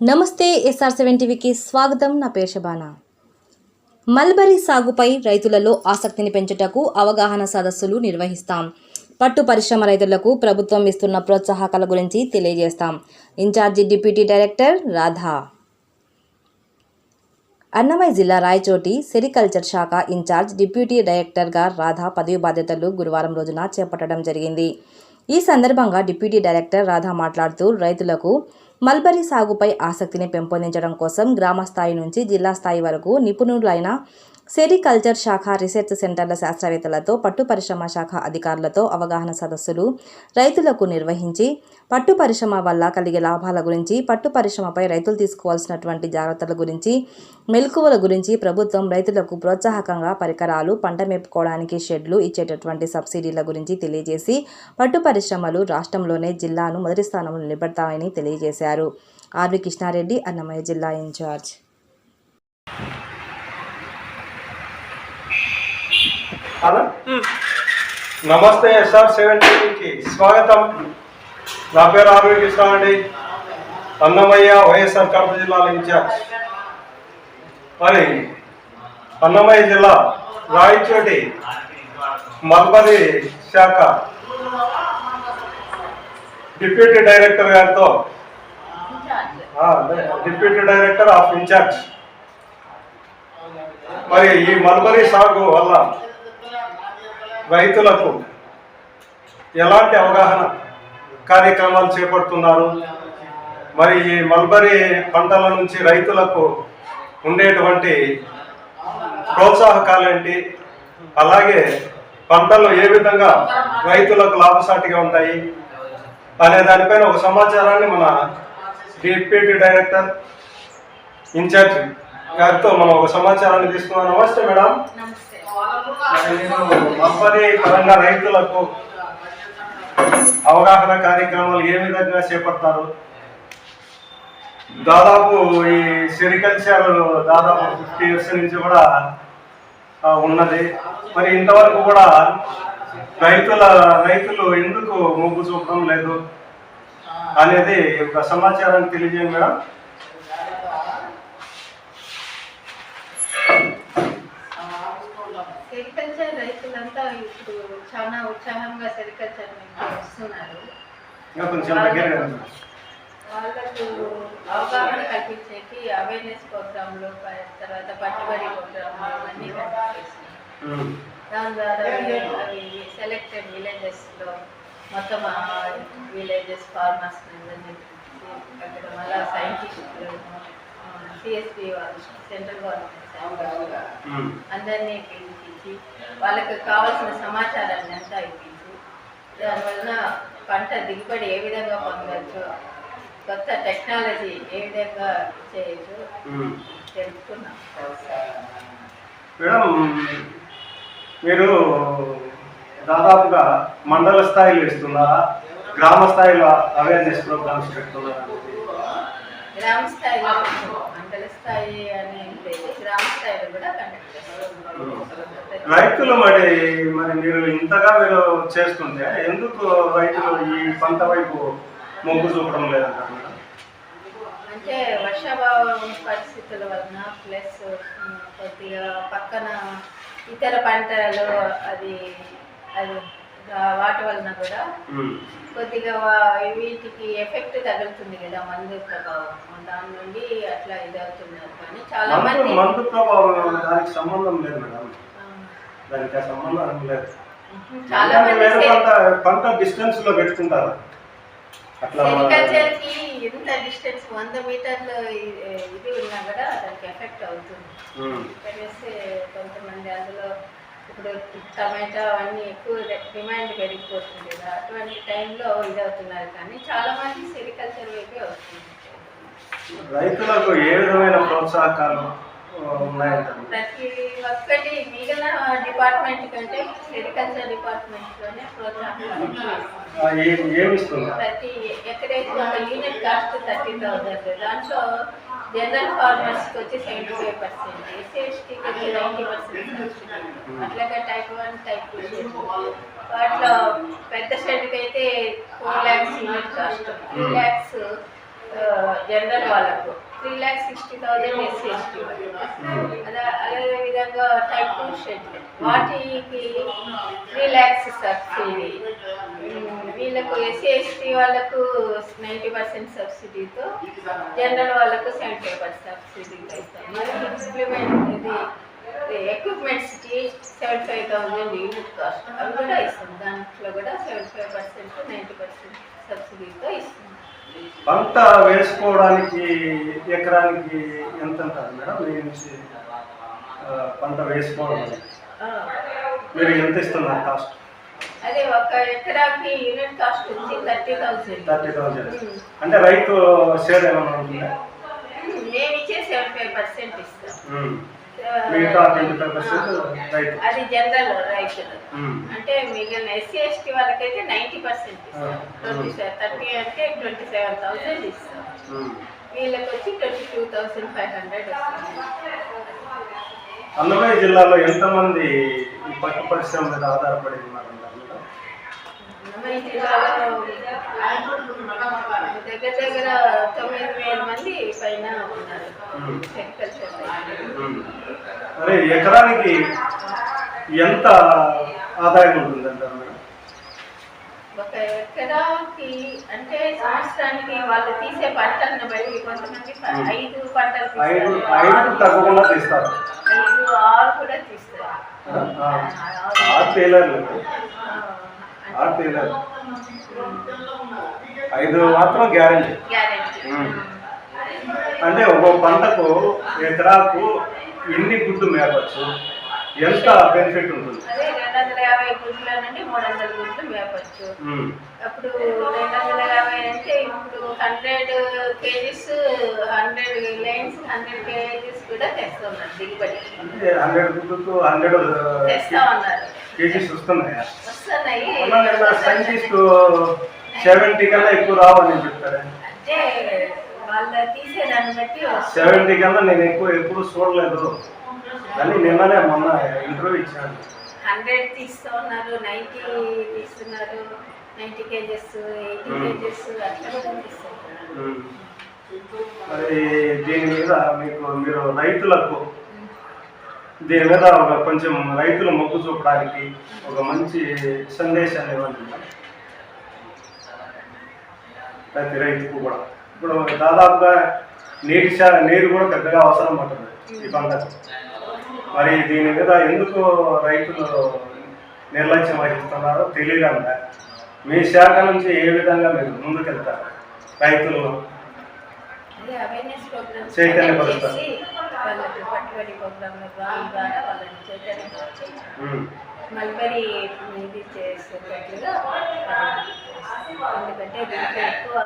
నమస్తే SR seven టీవీకి స్వాగతం. నా పేరు శబానా. మల్బరీ సాగుపై రైతులలో ఆసక్తిని పెంచుటకు అవగాహన సదస్సులు నిర్వహిస్తాం. పట్టు పరిశ్రమ రైతులకు ప్రభుత్వం ఇస్తున్న ప్రోత్సాహకాల గురించి తెలియజేస్తాం. Incharge deputy director Radha. Annamayya జిల్లా రాయచోటి సెరికల్చర్ శాఖ ఇన్ఛార్జ్ డిప్యూటీ డైరెక్టర్గా రాధా పదవి బాధ్యతలు గురువారం రోజున చేపట్టడం జరిగింది. ఈ సందర్భంగా డిప్యూటీ డైరెక్టర్ రాధా మాట్లాడుతూ రైతులకు మల్బరీ సాగుపై ఆసక్తిని పెంపొందించడం కోసం గ్రామ స్థాయి నుంచి జిల్లా స్థాయి వరకు నిపుణులైన సెరికల్చర్ శాఖ రీసెర్చ్ సెంటర్ల శాస్త్రవేత్తలతో పట్టు పరిశ్రమ శాఖ అధికారులతో అవగాహన సదస్సులు రైతులకు నిర్వహించి పట్టు పరిశ్రమ వల్ల కలిగే లాభాల గురించి పట్టు పరిశ్రమపై రైతులు తీసుకోవాల్సినటువంటి జాగ్రత్తల గురించి మెలకువల గురించి ప్రభుత్వం రైతులకు ప్రోత్సాహకంగా పరికరాలు పంట మేపుకోవడానికి షెడ్లు ఇచ్చేటటువంటి సబ్సిడీల గురించి తెలియజేసి పట్టు పరిశ్రమలు రాష్ట్రంలోనే జిల్లాను మొదటి స్థానంలో నిలబెడతాయని తెలియజేశారు. ఆర్వి కృష్ణారెడ్డి అన్నమయ్య జిల్లా ఇన్ఛార్జ్. నమస్తే ఎస్ఆర్ సెవెన్ స్వాగతం. నా పేరు ఆర్వి కృష్ణ అండి అన్నమయ్య వైఎస్ఆర్ కడప జిల్లాల ఇన్ఛార్జ్. మరి అన్నమయ్య జిల్లా రాయచోటి మల్బరీ శాఖ డిప్యూటీ డైరెక్టర్ గారితో. Deputy director of incharge. మరి ఈ మల్బరీ సాగు వల్ల రైతులకు ఎలాంటి అవగాహన కార్యక్రమాలు చేపడుతున్నారు? మరి ఈ మల్బరీ పంటల నుంచి రైతులకు ఉండేటువంటి ప్రోత్సాహకాలు ఏంటి? అలాగే పంటలు ఏ విధంగా రైతులకు లాభసాటిగా ఉంటాయి? అనే దానిపైన ఒక సమాచారాన్ని మన డిప్యూటీ డైరెక్టర్ ఇన్ఛార్జ్ గారితో మనం ఒక సమాచారాన్ని తీసుకున్నాం నమస్తే మేడం. నేను పరంగా రైతులకు అవగాహన కార్యక్రమాలు ఏ విధంగా చేపడతారు? దాదాపు ఈ సెరికల్చర్ దాదాపు ఫిఫ్టీ ఇయర్స్ నుంచి కూడా ఉన్నది. మరి ఇంతవరకు కూడా రైతుల రైతులు ఎందుకు మొగ్గు చూపడం లేదు అనేది ఒక సమాచారాన్ని తెలియజేయండి మేడం సెరికల్చర్ రైతులంతా ఇప్పుడు చాలా ఉత్సాహంగా సెరికల్చర్ వస్తున్నారు. వాళ్ళకు అవగాహన కల్పించేకి అవేర్నెస్ ప్రోగ్రాంలు తర్వాత పట్టుబడి ప్రోగ్రాంలు కండక్ట్ చేస్తున్నాం దాని ద్వారా అవి సెలెక్టెడ్ విలేజెస్లో మొత్తం విలేజెస్ ఫార్మర్స్ అక్కడ సిఎస్పి వాళ్ళు సెంట్రల్ గవర్నమెంట్ అందరినీ పిలిపించి వాళ్ళకి కావాల్సిన సమాచారాన్ని అంతా ఇప్పించి దానివలన పంట దిగుబడి ఏ విధంగా పొందవచ్చు కొత్త టెక్నాలజీ ఏ విధంగా చేయొచ్చు తెలుసుకున్నాం మేడం మీరు దాదాపుగా మండల స్థాయిలో ఇస్తున్నారా? గ్రామ స్థాయిలో అవేర్నెస్ ప్రోగ్రామ్స్ పెడుతున్నారా? గ్రామ స్థాయిలో మండల స్థాయి అని లేదు. గ్రామ స్థాయిలో కూడా కండక్ట్ చేస్తాం రైతులు మరి మరి మీరు ఇంతగా మీరు చేస్తుంటే ఎందుకు రైతులు ఈ పంట వైపు మొగ్గు చూపడం లేదంటారు అంటే వర్షాభావం పరిస్థితుల వలన ప్లస్ కొద్దిగా పక్కన ఇతర పంటలు అది అది వాటి వలన కూడా. కొద్దిగా వీటికి ఎఫెక్ట్ తగులుతుంది కదా మందు ప్రభావం. దాని నుండి అట్లా ఇదవుతున్నారు కానీ చాలా మందు మంది ప్రభావం దానికి సంబంధం లేదు మేడం. దానికి సంబంధం లేదు. చాలా మంది పంట పంట డిస్టెన్స్లో పెట్టుకుంటారు. అట్లా సెరికల్చర్కి ఎంత డిస్టెన్స్ వంద మీటర్లు ఇది ఉన్నా కూడా దానికి ఎఫెక్ట్ అవుతుంది. కొంతమంది అందులో ఇప్పుడు టమాటా అవన్నీ ఎక్కువ డిమాండ్ పెరిగిపోతుంది కదా అటువంటి టైంలో ఇదవుతున్నారు కానీ చాలా మంది సెరికల్చర్ వైపే వస్తుంది. రైతులకు ఏ విధమైన ప్రోత్సాహకాలు ప్రతి ఒక్కటి మిగిలిన డిపార్ట్మెంట్ కంటే సెరికల్చర్ డిపార్ట్మెంట్లోనే ప్రోత్సాహం ఏం ఏమి ఇస్తున్నారు ప్రతి ఎక్కడైతే unit cost thirty thousand general general ఫార్మర్స్కి వచ్చి సెవెంటీ ఫైవ్ పర్సెంట్ ఎస్సీ ఎస్టీకి వచ్చి నైంటీ పర్సెంట్ అట్లాగే టైప్ వన్ టైప్ టూ వాటిలో పెద్ద షెడ్కి అయితే four lakhs unit cost three lakhs general వాళ్ళకు. Three lakh sixty thousand SC అదే అదే విధంగా టైప్ టూ షెడ్. వాటికి త్రీ ల్యాక్స్ సబ్సిడీ. వీళ్ళకు ఎస్సీ ఎస్టీ వాళ్ళకు నైంటీ పర్సెంట్ సబ్సిడీతో జనరల్ వాళ్ళకు సెవెంటీ పర్సెంట్ సబ్సిడీతో ఇస్తాం మరి ఇంప్లిమెంట్ ఇది ఎక్విప్మెంట్స్కి seventy five thousand unit cost అవి కూడా ఇస్తాం. దాంట్లో కూడా seventy five percent ninety percent సబ్సిడీతో ఇస్తాం పంట వేసుకోవడానికి ఎకరానికి ఎంత ఉంటుంది మేడం? మీ నుంచి పంట వేసుకోవడానికి మీరు ఎంత ఇస్తున్నారు కాస్ట్? అదే ఒక ఎకరాకి యూనిట్ కాస్ట్ వచ్చి థర్టీ థౌసండ్. థర్టీ థౌజండ్ అంటే రైతు షేర్ ఏమైనా ఉంటుందా? మేము ఇచ్చే సెవెంటీ ఫైవ్ పర్సెంట్ ఇస్తాం. మిగతా ఫైవ్ పర్సెంట్ రైతు అది జనరల్ ఉమ్. అంటే మిగిలిన ఎస్సీ ఎస్టీ వాళ్ళకైతే నైంటీ పర్సెంట్ ఇస్తాం. ట్వంటీ థర్టీ అంటే ట్వంటీ సెవెన్ థౌసండ్ ఇస్తాం. వీళ్ళకి వచ్చి twenty two thousand five hundred Annamayya జిల్లాలో ఎంతమంది పట్టు పరిశ్రమ మీద ఆధారపడి ఉన్నారంటారు మేడం? అన్నమయ్య జిల్లాలో దగ్గర దగ్గర తొమ్మిది వేల మంది పైన ఉన్నారు. మరి ఎకరానికి ఎంత ఆదాయం ఉంటుందంటారు ఒక ఎకరాకి అంటే సంవత్సరానికి వాళ్ళు తీసే పంటలను బట్టి కొంతమంది. ఐదు పంటలు ఐదు ఐదు తగ్గకుండా తీస్తారు ఐదు ఆరు కూడా తీస్తారు ఆరు టైలర్లు ఐదు మాత్రం గ్యారెంటీ. అంటే ఒక పంటకు ఎకరాకు ఎన్ని గుడ్డు మేపచ్చు? ఎంత బెనిఫిట్ ఉంటుంది? అదే రెండు వందల యాభై గుడ్ల నుండి మూడు వందల మేపచ్చు. అప్పుడు రెండు వందల యాభై అంటే ఇప్పుడు hundred kgs hundred lines hundred kgs కూడా తెస్తున్నారు దిగుబడి. హండ్రెడ్ గుడ్డుకు హండ్రెడ్ తెస్తా ఉన్నారు. కేజీస్ వస్తున్నాయా? వస్తున్నాయి. సైంటిస్ట్ సెవెంటీ కన్నా ఎక్కువ రావని చెప్తారు? అంటే వాళ్ళ తీసేదాన్ని బట్టి సెవెంటీ కన్నా నేను ఎక్కువ ఎప్పుడు చూడలేదు. కానీ నిన్ననే మొన్న ఇంటర్వ్యూ ఇచ్చాను హండ్రెడ్ నైంటీ తీస్తున్నారు నైంటీ కేజెస్ ఎయిటీ. కేజెస్ అట్లా కూడా తీస్తున్నారు. ఉమ్. మరి దీని మీద మీకు మీరు రైతులకు దీని మీద ఒక కొంచెం రైతులు మొగ్గు చూపడానికి ఒక మంచి సందేశాన్ని ఇవ్వండి. ప్రతి రైతుకు కూడా. ఇప్పుడు దాదాపుగా నీటి నీరు కూడా పెద్దగా అవసరం పడుతుంది ఈ పంటకు. మరి దీని మీద ఎందుకు రైతులు నిర్లక్ష్యం వహిస్తున్నారో తెలియదంట. మీ శాఖ నుంచి ఏ విధంగా మీరు ముందుకెళ్తారు? వాళ్ళని చైతన్యపరిచి ఉమ్. మల్బరీ ఇది చేసేటట్లుగా ఎందుకంటే దీంట్లో ఎక్కువ